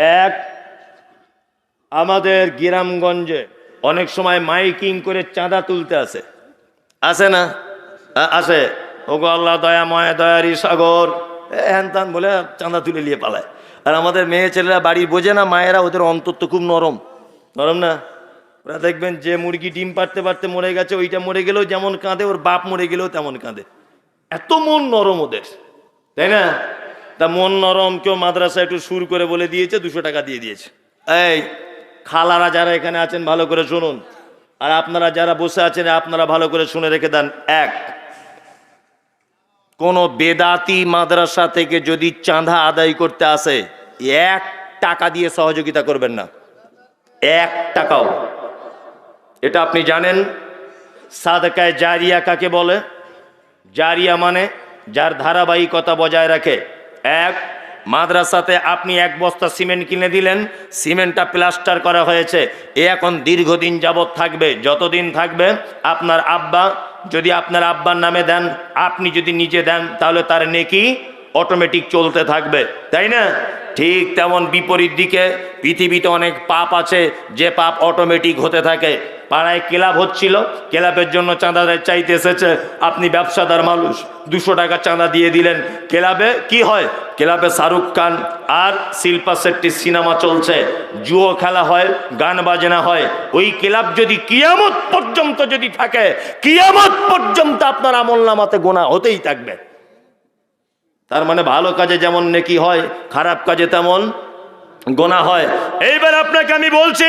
এক, আমাদের গ্রামগঞ্জে অনেক সময় মাইকিং করে চাঁদা তুলতে আসে। আসে না? আ- আসে। ওগো আল্লাহ দয়াময় দয়ারি সাগর। হ্যান বলে চাঁদা তুলে নিয়ে পালায়। আর আমাদের মেয়ে ছেলেরা বাড়ি বোঝে না, মায়েরা ওদের অন্তর তো খুব নরম। নরম না? ওরা দেখবেন যে মুরগি ডিম পারতে পারতে মরে গেছে, ওইটা মরে গেলেও যেমন কাঁদে, ওর বাপ মরে গেলেও তেমন কাঁদে। এত মন নরম ওদের। তাই না? তা মন নরম, কেউ মাদ্রাসা একটু সুর করে বলে দিয়েছে, দুশো টাকা দিয়ে দিয়েছে। এই, খালারা যারা এখানে আছেন, ভালো করে শুনুন। আর আপনারা যারা বসে আছেন, আপনারা ভালো করে শুনে রেখে দেন। এক, কোন বেদাতি মাদ্রাসা থেকে যদি চাঁদা আদায় করতে আসে, এক টাকা দিয়ে সহযোগিতা করবেন না। এক টাকাও। এটা আপনি জানেন? সাদকায় জারিয়া কাকে বলে? জারিয়া মানে যার ধারাবাহিকতা বজায় রাখে। এক, মাদ্রাসাতে আপনি এক বস্তা সিমেন্ট কিনে দিলেন, সিমেন্টটা প্লাস্টার করা হয়েছে। এ এখন দীর্ঘদিন যাবৎ থাকবে, যতদিন থাকবে, আপনার আব্বা যদি আপনার আব্বার নামে দেন, আপনি যদি নিজে দেন, তাহলে তার নেকি অটোমেটিক চলতে থাকবে, তাই না? ঠিক তেমন বিপরীত দিকে পৃথিবীতে অনেক পাপ আছে, যে পাপ অটোমেটিক হতে থাকে। পাড়ায় ক্লাব হচ্ছিল, ক্লাবের জন্য চাঁদা চাইতে এসেছে, আপনি ব্যবসাদার মানুষ, দুশো টাকা চাঁদা দিয়ে দিলেন। ক্লাবে কি হয়? ক্লাবে শাহরুখ খান আর শিল্পা শেট্টির সিনেমা চলছে, জুয়ো খেলা হয়, গান বাজনা হয়। ওই ক্লাব যদি কিয়ামত পর্যন্ত যদি থাকে, কিয়ামত পর্যন্ত আপনার আমল নামাতে গোনা হতেই থাকবে। তার মানে ভালো কাজে যেমন নেকি হয়, খারাপ কাজে তেমন গোনা হয়। এইবার আপনাকে আমি বলছি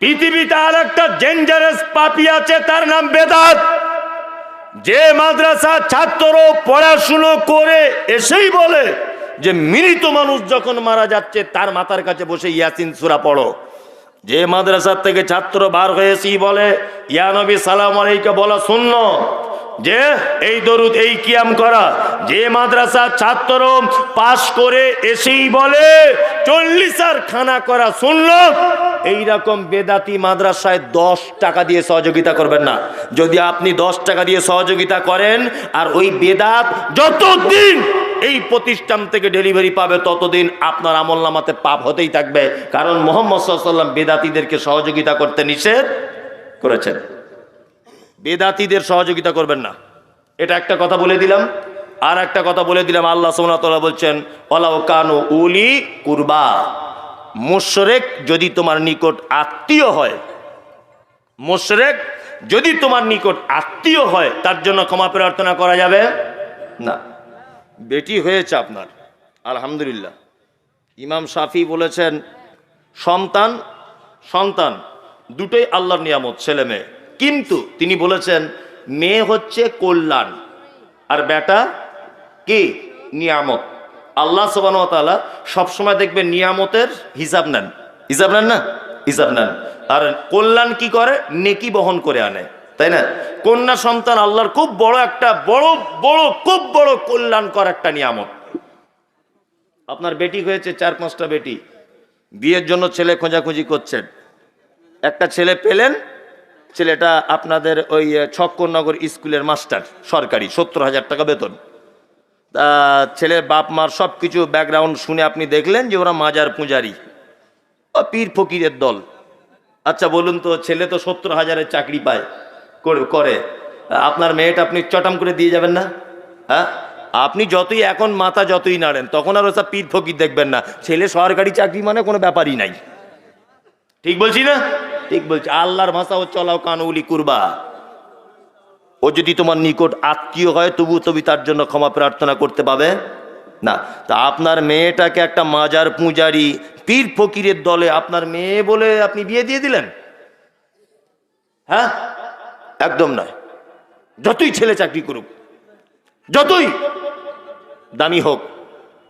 পৃথিবীতে আর একটা ডেঞ্জারাস পাপি আছে, তার নাম বেদাত। যে মাদ্রাসা ছাত্র পড়াশুনো করে এসেই বলে যে, মৃত মানুষ যখন মারা যাচ্ছে, তার মাথার কাছে বসে ইয়াসিন সুরা পড়ো। যে মাদ্রাসার থেকে ছাত্র বার হয়েছি বলে ইয়ানবী সালাম আলাইকে, বলা শূন্য যে এই দরুদ, এই কিয়াম করা, যে মাদ্রাসা ছাত্র পাশ করে এসেই বলে, চল্লিশার খানা করা শুনল, এইরকম বেদাতি মাদ্রাসায় দশ টাকা দিয়ে সহযোগিতা করবেন না। যদি আপনি দশ টাকা দিয়ে সহযোগিতা করেন, আর ওই বেদাত যতদিন এই প্রতিষ্ঠান থেকে ডেলিভারি পাবে, ততদিন আপনার আমল নামাতে পাপ হতেই থাকবে। কারণ মোহাম্মদ সাল্লাম বেদাতিদেরকে সহযোগিতা করতে নিষেধ করেছেন। বেদাতিদের সহযোগিতা করবেন না। এটা একটা কথা বলে দিলাম। আর একটা কথা বলে দিলাম, আল্লাহ সোমনাতলা বলছেন অলাও কানু উলি কুরবা। মোশরেক যদি তোমার নিকট আত্মীয় হয়, মোশরেক যদি তোমার নিকট আত্মীয় হয়, তার জন্য ক্ষমা প্রার্থনা করা যাবে না। বেটি হয়েছে আপনার, আলহামদুলিল্লাহ। ইমাম শাফি বলেছেন, সন্তান সন্তান দুটোই আল্লাহর নিয়ামত ছেলে মেয়ে কিন্তু তিনি বলেছেন, মেয়ে হচ্ছে কল্যাণ। আর বেটা কি? নিয়ামত। আল্লাহ সবানতালা সবসময় দেখবেন নিয়ামতের হিসাব নেন। হিসাব নেন না? হিসাব নেন। আর কল্যাণ কি করে? নেকি বহন করে আনে। তাই না? কন্যা সন্তান আল্লাহর খুব বড় একটা, বড় বড়, খুব বড় কল্যাণকর একটা নিয়ামত। আপনার বেটি হয়েছে, চার, পাঁচটা বেটি। বিয়ের জন্য ছেলে খোঁজাখুঁজি করছেন। একটা ছেলে পেলেন ছেলেটা আপনাদের ওই ছক্করনগর স্কুলের মাস্টার, সরকারি, সত্তর হাজার টাকা বেতন। তা ছেলের বাপ মার সব কিছু ব্যাকগ্রাউন্ড শুনে আপনি দেখলেন যে ওরা মাজার পূজারি। পীর ফকিরের দল। আচ্ছা বলুন তো, ছেলে তো সত্তর হাজারের চাকরি পায় করে। আপনার মেয়েটা আপনি চটাম করে দিয়ে যাবেন না? হ্যাঁ? আপনি যতই, এখন মাথা যতই নাড়েন, তখন আর ওসব পীর ফকির দেখবেন না। ছেলে সরকারি চাকরি মানে কোনো ব্যাপারই নাই। ঠিক বলছি না? ঠিক বলছে, আল্লাহর ভাষা ও চলাও কানউলি কুরবা। ও যদি তোমার নিকট আত্মীয় হয় তবু তবু তার জন্য ক্ষমা প্রার্থনা করতে পাবে না। তা আপনার মেয়েটাকে একটা মাজার পূজারি পীর ফকিরের দলে আপনার মেয়ে বলে আপনি বিয়ে দিয়ে দিলেন? হ্যাঁ? একদম নয়। যতই ছেলে চাকরি করুক, যতই দামি হোক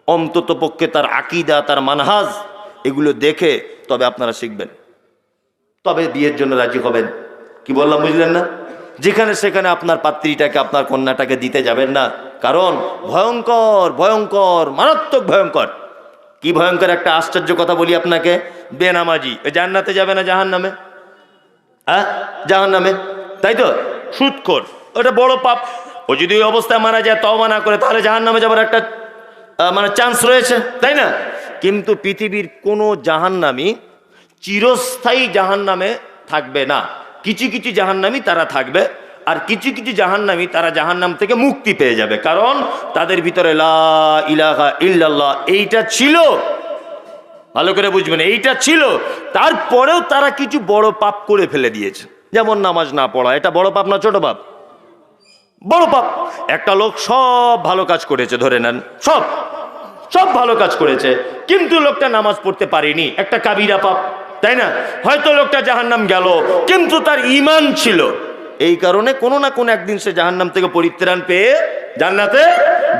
অন্তত পক্ষে তার আকিদা, তার মানহাজ, এগুলো দেখে তবে আপনারা শিখবেন। তবে বিয়ের জন্য রাজি হবেন। কি বললাম বুঝলেন না? যেখানে সেখানে আপনার পাত্রীটাকে, আপনার কন্যাটাকে দিতে যাবেন না। কারণ ভয়ঙ্কর ভয়ঙ্কর, মারাত্মক ভয়ঙ্কর। কি ভয়ঙ্কর একটা আশ্চর্য কথা বলি আপনাকে। বেনামাজি। জান্নাতে যাবে না জাহান নামে হ্যাঁ? জাহান নামে তাই তো? সুৎখোর। ওটা বড় পাপ। ও যদি ওই অবস্থায় মারা যায়, তওবা না করে, তাহলে জাহান নামে যাবার একটা মানে চান্স রয়েছে। তাই না? কিন্তু পৃথিবীর কোনো জাহান্নামী চিরস্থায়ী জাহান্নামে থাকবে না। কিছু কিছু জাহান্নামী তারা থাকবে আর কিছু কিছু জাহান্নামী তারা জাহান্নাম থেকে মুক্তি পেয়ে যাবে। কারণ তাদের ভিতরে লা ইল্লাল্লাহ এইটা ছিল। ভালো করে বুঝবেন, এইটা ছিল। তারপরেও তারা কিছু বড় পাপ করে ফেলে দিয়েছে। যেমন নামাজ না পড়া, এটা বড় পাপ না ছোট পাপ? বড় পাপ। একটা লোক সব ভালো কাজ করেছে, ধরে নেন, সব। সব ভালো কাজ করেছে, কিন্তু লোকটা নামাজ পড়তে পারেনি। একটা কাবিরা পাপ। তাই না? হয়তো লোকটা জাহান্নাম গেল, কিন্তু তার ইমান ছিল। এই কারণে কোনো না কোনো একদিন সে জাহান্নাম থেকে পরিত্রাণ পেয়ে জান্নাতে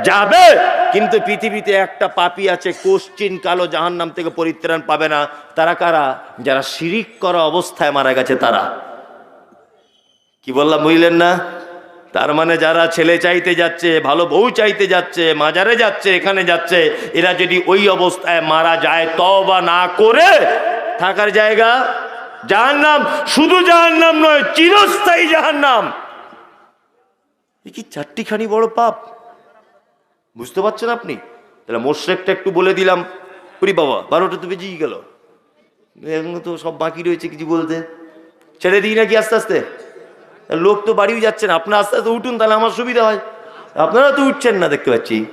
যাবে। কিন্তু পৃথিবীতে একটা পাপি আছে, কোশ্চিন কালো জাহান্নাম থেকে পরিত্রাণ পাবে না। তারা কারা? যারা শিরিক করা অবস্থায় মারা গেছে তারা। কি বললাম, বুঝলেন না? তার মানে যারা ছেলে চাইতে যাচ্ছে, ভালো বউ চাইতে যাচ্ছে, মাজারে যাচ্ছে, এখানে যাচ্ছে, এরা যদি ওই অবস্থায় মারা যায় তবা না করে থাকার জায়গা। জাহান্নাম শুধু জাহান্নাম নয়, চিরস্থায়ী জাহান্নাম। নাম কি চারটিখানি বড় পাপ? বুঝতে পারছেন আপনি? তাহলে মোশরেকটা একটু বলে দিলাম। ওরি বাবা, বারোটা তো বেজেই গেল। এখন তো সব বাকি রয়েছে কিছু বলতে। ছেড়ে দিই নাকি আস্তে আস্তে? লোক তো বাড়িও যাচ্ছেন আপনার আস্তে আস্তে উঠুন, তাহলে আমার সুবিধা হয়। আপনারা তো উঠছেন না দেখতে পাচ্ছি।